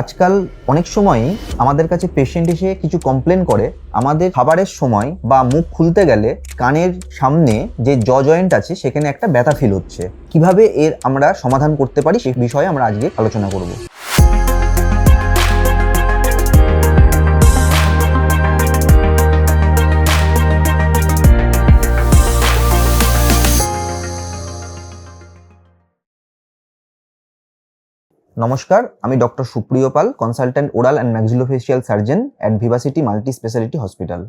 আজকাল অনেক সময়ই আমাদের কাছে পেশেন্ট এসে কিছু কমপ্লেন করে। আমাদের খাবারের সময় বা মুখ খুলতে গেলে কানের সামনে যে জ জয়েন্ট আছে, সেখানে একটা ব্যথা ফিল হচ্ছে। কীভাবে এর আমরা সমাধান করতে পারি, সে বিষয়ে আমরা আজকে আলোচনা করব। নমস্কার, আমি doctor Supriyo Pal consultant oral and maxillofacial surgeon at vivacity multi speciality hospital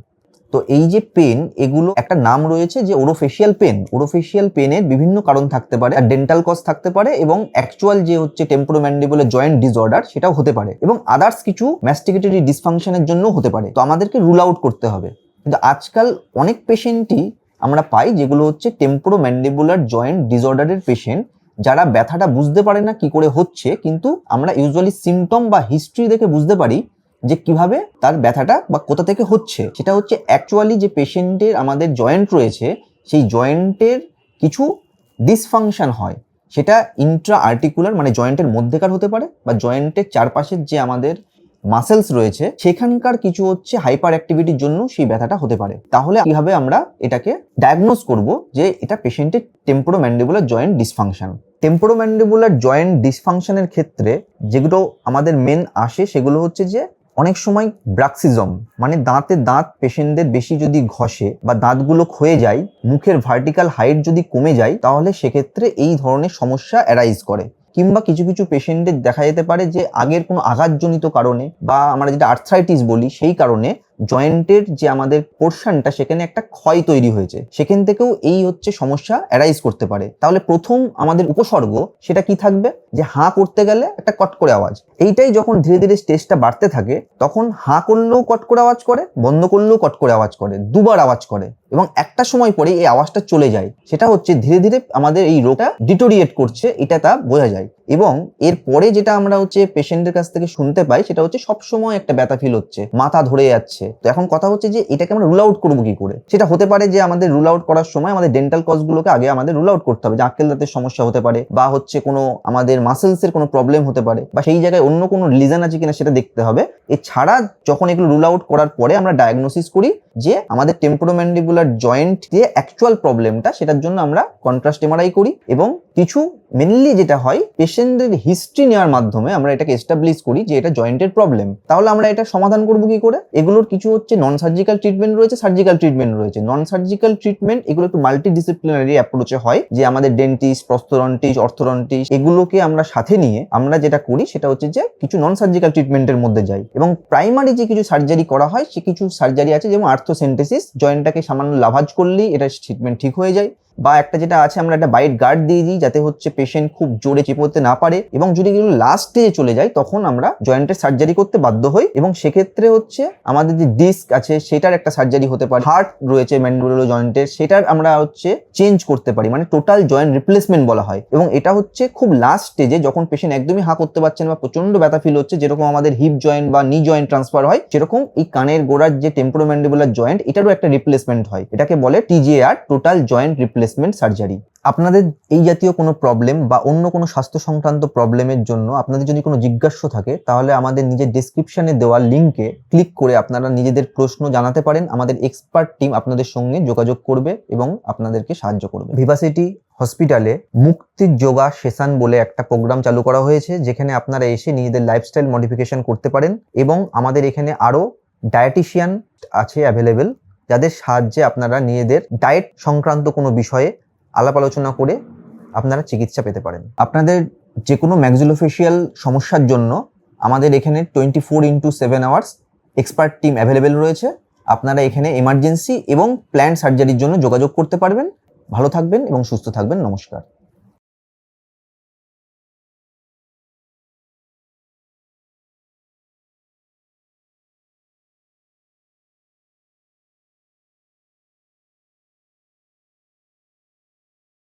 তো এই যে পেন এগুলো একটা নাম রয়েছে যে ওরোফেশিয়াল পেন ওরোফেশিয়াল পেনের বিভিন্ন কারণ থাকতে পারে, আর ডেন্টাল কজ থাকতে পারে এবং অ্যাকচুয়াল যে হচ্ছে টেম্পোরোম্যান্ডিবলের জয়েন্ট ডিসঅর্ডার সেটাও হতে পারে এবং আদার্স কিছু ম্যাস্টিকেটরি ডিসফাংশনের জন্য হতে পারে। তো আমাদেরকে রুল আউট করতে হবে। কিন্তু আজকাল অনেক পেশেন্টই আমরা পাই যেগুলো হচ্ছে টেম্পোরোম্যান্ডিবুলার জয়েন্ট ডিসঅর্ডারের পেশেন্ট যারা ব্যথাটা বুঝতে পারে না কি করে হচ্ছে, কিন্তু আমরা ইউজুয়ালি সিমটম বা হিস্ট্রি দেখে বুঝতে পারি যে কীভাবে তার ব্যথাটা বা কোথা থেকে হচ্ছে। সেটা হচ্ছে অ্যাকচুয়ালি যে পেশেন্টের আমাদের জয়েন্ট রয়েছে, সেই জয়েন্টের কিছু ডিসফাংশন হয়। সেটা ইন্ট্রা আর্টিকুলার মানে জয়েন্টের মধ্যেকার হতে পারে বা জয়েন্টের চারপাশের যে আমাদের মাসেলস রয়েছে, সেখানকার কিছু হচ্ছে হাইপার অ্যাক্টিভিটির জন্য সেই ব্যথাটা হতে পারে। তাহলে কীভাবে আমরা এটাকে ডায়াগনোজ করব যে এটা পেশেন্টের temporomandibular joint dysfunction temporomandibular joint ডিসফাংশনের ক্ষেত্রে যেগুলো আমাদের মেন আসে সেগুলো হচ্ছে যে অনেক সময় ব্রাক্সিজম মানে দাঁতে দাঁত পেশেন্টদের বেশি যদি ঘষে বা দাঁতগুলো ক্ষয়ে যায়, মুখের ভার্টিক্যাল হাইট যদি কমে যায়, তাহলে সেক্ষেত্রে এই ধরনের সমস্যা অ্যারাইজ করে। কিংবা কিছু কিছু পেশেন্টদের দেখা যেতে পারে যে আগের কোনো আঘাতজনিত কারণে বা আমরা যেটা আর্থ্রাইটিস বলি, সেই কারণে জয়েন্টের যে আমাদের পোর্শনটা, সেখানে একটা ক্ষয় তৈরি হয়েছে। সেখান থেকেও এই হচ্ছে সমস্যা অ্যারাইজ করতে পারে। তাহলে প্রথম আমাদের উপসর্গ সেটা কি থাকবে? যে হাঁ করতে গেলে একটা কট করে আওয়াজ। এইটাই যখন ধীরে ধীরে স্টেজটা বাড়তে থাকে, তখন হাঁ করলেও কট করে আওয়াজ করে, বন্ধ করলেও কট করে আওয়াজ করে, দুবার আওয়াজ করে এবং একটা সময় পরে এই আওয়াজটা চলে যায়। সেটা হচ্ছে ধীরে ধীরে আমাদের এই রোগটা ডিটোরিয়েট করছে, এটা তা বোঝা যায়। এবং এর পরে যেটা আমরা হচ্ছে পেশেন্টের কাছ থেকে শুনতে পাই, সেটা হচ্ছে সবসময় একটা ব্যথা ফিল হচ্ছে, মাথা ধরে যাচ্ছে। তো এখন কথা হচ্ছে যে, এটাকে আমরা রুল আউট করব কি করে? সেটা হতে পারে যে, আমাদের রুল আউট করার সময় আমাদের ডেন্টাল কজগুলোকে আগে আমাদের রুল আউট করতে হবে, যে আক্কেল দাঁতের সমস্যা হতে পারে বা হচ্ছে কোনো আমাদের মাসেলস এর কোনো প্রবলেম হতে পারে বা সেই জায়গায় অন্য কোনো লিজন আছে কিনা সেটা দেখতে হবে। এছাড়া যখন এগুলো রুল আউট করার পরে আমরা ডায়াগনোসিস করি যে, আমাদের টেম্পোরোম্যান্ডিবুলার জয়েন্ট যে অ্যাকচুয়াল প্রবলেমটা সেটার জন্য আমরা কন্ট্রাস্ট এমআরআই করি এবং কিছু মেনলি যেটা হয় পেশেন্টের হিস্ট্রি নেওয়ার মাধ্যমে আমরা এটাকে এস্টাবলিশ করি যে এটা জয়েন্টের প্রবলেম তাহলে আমরা এটা সমাধান করব কি করে? এগুলোর কিছু হচ্ছে নন সার্জিক্যাল ট্রিটমেন্ট রয়েছে সার্জিক্যাল ট্রিটমেন্ট রয়েছে। নন সার্জিক্যাল ট্রিটমেন্ট এগুলো একটু মাল্টি ডিসিপ্লিনারি অ্যাপ্রোচে হয়, যে আমাদের ডেন্টিস্ট প্রস্তরন্টিস্ট অর্থোরন্টিস্ট এগুলোকে আমরা সাথে নিয়ে আমরা যেটা করি সেটা হচ্ছে যে কিছু নন সার্জিক্যাল ট্রিটমেন্টের মধ্যে যাই। এবং প্রাইমারি যে কিছু সার্জারি করা হয়, সে কিছু সার্জারি আছে যেমন আর্থোসেন্টেসিস জয়েন্টটাকে সামান্য লাভাজ করলেই এটা ট্রিটমেন্ট ঠিক হয়ে যায়। বা একটা যেটা আছে, আমরা একটা বাইট গার্ড দিয়ে দিই যাতে হচ্ছে পেশেন্ট খুব জোরে চেপোতে না পারে এবং যদি এগুলো লাস্ট স্টেজে চলে যায়, তখন আমরা জয়েন্টের সার্জারি করতে বাধ্য হই এবং সেক্ষেত্রে হচ্ছে আমাদের যে ডিস্ক আছে, সেটার একটা সার্জারি হতে পারে। হার্ট রয়েছে ম্যান্ডুলো জয়েন্টের সেটার আমরা হচ্ছে চেঞ্জ করতে পারি মানে টোটাল জয়েন্ট রিপ্লেসমেন্ট বলা হয় এবং এটা হচ্ছে খুব লাস্ট স্টেজে যখন পেশেন্ট একদমই হা করতে পারছেন বা প্রচণ্ড ব্যথা ফিল হচ্ছে, যেরকম আমাদের হিপ জয়েন্ট বা নি জয়েন্ট ট্রান্সফার হয়, সেরকম এই কানের গোড়ার যে টেম্পোরোম্যান্ডিবুলার জয়েন্ট এটারও একটা রিপ্লেসমেন্ট হয়। এটাকে বলে TJR total joint replacement surgery আপনাদের এই জাতীয় কোনো প্রবলেম বা অন্য কোনো স্বাস্থ্য সংক্রান্ত প্রবলেমের জন্য আপনাদের যদি কোনো জিজ্ঞাস্য থাকে, তাহলে আমাদের নিজের ডিসক্রিপশনে দেওয়া লিঙ্কে ক্লিক করে আপনারা নিজেদের প্রশ্ন জানাতে পারেন। আমাদের এক্সপার্ট টিম আপনাদের সঙ্গে যোগাযোগ করবে এবং আপনাদেরকে সাহায্য করবে। ভিভাসিটি হসপিটালে মুক্তির যোগা সেশন বলে একটা প্রোগ্রাম চালু করা হয়েছে, যেখানে আপনারা এসে নিজেদের লাইফস্টাইল মডিফিকেশন করতে পারেন এবং আমাদের এখানে আরও ডায়েটিশিয়ান আছে অ্যাভেলেবেল যাদের সাহায্যে আপনারা নিজেদের ডায়েট সংক্রান্ত কোনো বিষয়ে আলাপ আলোচনা করে আপনারা চিকিৎসা পেতে পারেন। আপনাদের যে কোনো ম্যাক্সিলোফেশিয়াল সমস্যার জন্য আমাদের এখানে twenty four into seven hours expert team available রয়েছে। আপনারা এখানে এমার্জেন্সি এবং প্ল্যান সার্জারির জন্য যোগাযোগ করতে পারবেন। ভালো থাকবেন এবং সুস্থ থাকবেন। নমস্কার।